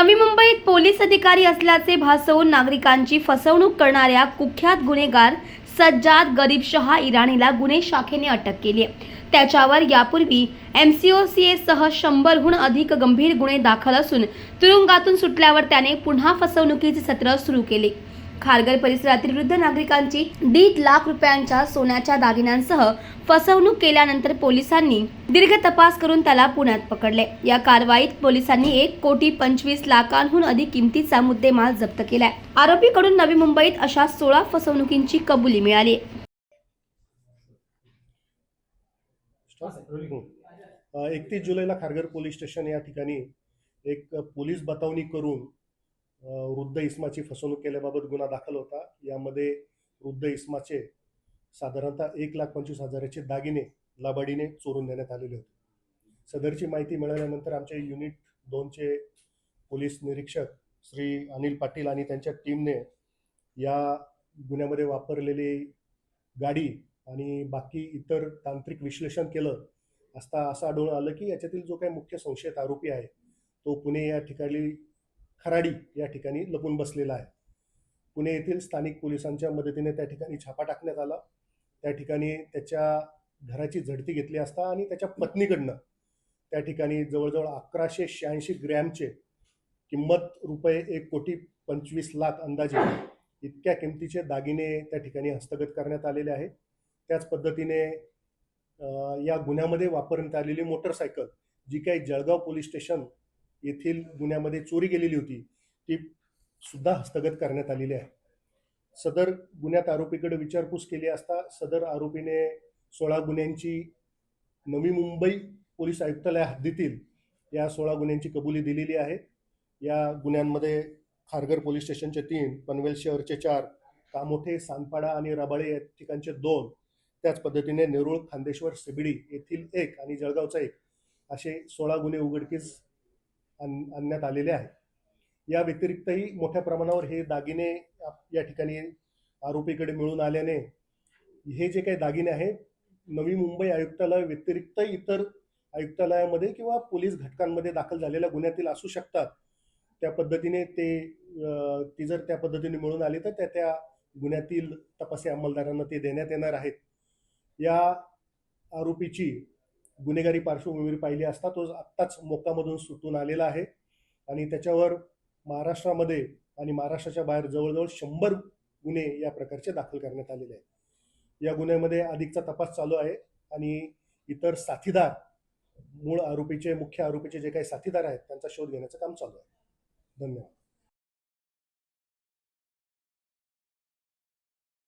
नवी मुंबईत पोलीस अधिकारी असल्याचे भासवून नागरिकांची फसवणूक करणाऱ्या कुख्यात गुन्हेगार सज्जाद गरीब शहा इराणीला गुन्हे शाखेने अटक केली आहे. त्याच्यावर यापूर्वी एमसीओसीए सह शंभरहून अधिक गंभीर गुन्हे दाखल असून तुरुंगातून सुटल्यावर त्याने पुन्हा फसवणुकीचे सत्र सुरू केले. खारघर परिसरातील वृद्ध नागरिकांची दीड लाख रुपयांच्या सोन्याच्या दागिन्यांसह फसवणूक केल्यानंतर पोलिसांनी दीर्घ तपास करून त्याला पुण्यात पकडले. या कारवाईत पोलिसांनी एक कोटी पंचवीस लाखांहून अधिक किमतीचा मुद्देमाल जप्त केलाय. आरोपीकडून नवी मुंबईत अशा सोळा फसवणुकींची कबुली मिळाली. एकतीस जुलैला खारघर पोलीस स्टेशन या ठिकाणी एक पोलीस बतावणी करून वृद्ध इस्माची फसवणूक केल्याबाबत गुन्हा दाखल होता. यामध्ये वृद्ध इस्माचे साधारणतः एक लाख पंचवीस हजाराचे दागिने लाबाडीने चोरून देण्यात आलेले होते. सदरची माहिती मिळाल्यानंतर आमचे युनिट दोनचे पोलीस निरीक्षक श्री अनिल पाटील आणि त्यांच्या टीमने या गुन्ह्यामध्ये वापरलेली गाडी आणि बाकी इतर तांत्रिक विश्लेषण केलं असता असं आढळून आलं की याच्यातील जो काही मुख्य संशयित आरोपी आहे तो पुणे या ठिकाणी खराडी या ठिकाणी लपून बसलेला आहे. पुणे येथील स्थानिक पोलिसांच्या मदतीने त्या ठिकाणी छापा टाकण्यात आला. त्या ठिकाणी त्याच्या घराची झडती घेतली असता आणि त्याच्या पत्नीकडनं त्या ठिकाणी जवळजवळ अकराशे शहाऐंशी ग्रॅमचे किंमत रुपये एक कोटी पंचवीस लाख अंदाजे इतक्या किमतीचे दागिने त्या ठिकाणी हस्तगत करण्यात आलेले आहे त्याच पद्धतीने या गुन्ह्यामध्ये वापरण्यात आलेली मोटरसायकल जी काही जळगाव पोलीस स्टेशन येथील गुन्ह्यामध्ये चोरी गेलेली होती ती सुद्धा हस्तगत करण्यात आलेली आहे. सदर गुन्ह्यात आरोपीकडे विचारपूस केली असता सदर आरोपीने सोळा गुन्ह्यांची नवी मुंबई पोलीस आयुक्तालय हद्दीतील या सोळा गुन्ह्यांची कबुली दिलेली आहे. या गुन्ह्यांमध्ये खारघर पोलीस स्टेशनचे तीन पनवेल शहरचे चार कामोठे सानपाडा आणि रबाळे या ठिकाणचे दोन. त्याच पद्धतीने नेरुळ खांदेश्वर सिबिडी येथील एक आणि जळगावचा एक असे सोळा गुन्हे उघडकीस आणण्यात आलेले आहेत. या व्यतिरिक्तही मोठ्या प्रमाणावर हे दागिने आप- या ठिकाणी आरोपीकडे मिळून आल्याने हे जे काही दागिने आहेत नवी मुंबई आयुक्तालय व्यतिरिक्त इतर आयुक्तालयामध्ये किंवा पोलीस घटकांमध्ये दाखल झालेल्या गुन्ह्यातील असू शकतात. त्या पद्धतीने ते ती जर त्या पद्धतीने मिळून आली तर त्या त्या गुन्ह्यातील तपासी अंमलदारांना ते देण्यात येणार आहेत. या आरोपीची गुन्हेगारी पार्श्वभूमीवर पाहिली असता तो आत्ताच मोक्कामधून सुटून आलेला आहे. आणि त्याच्यावर महाराष्ट्रामध्ये आणि महाराष्ट्राच्या बाहेर जवळजवळ शंभर गुन्हे या प्रकारचे दाखल करण्यात आलेले आहेत. या गुन्ह्यामध्ये अधिकचा तपास चालू आहे आणि इतर साथीदार मूळ आरोपीचे मुख्य आरोपीचे जे काही साथीदार आहेत त्यांचा शोध घेण्याचं काम चालू आहे. धन्यवाद.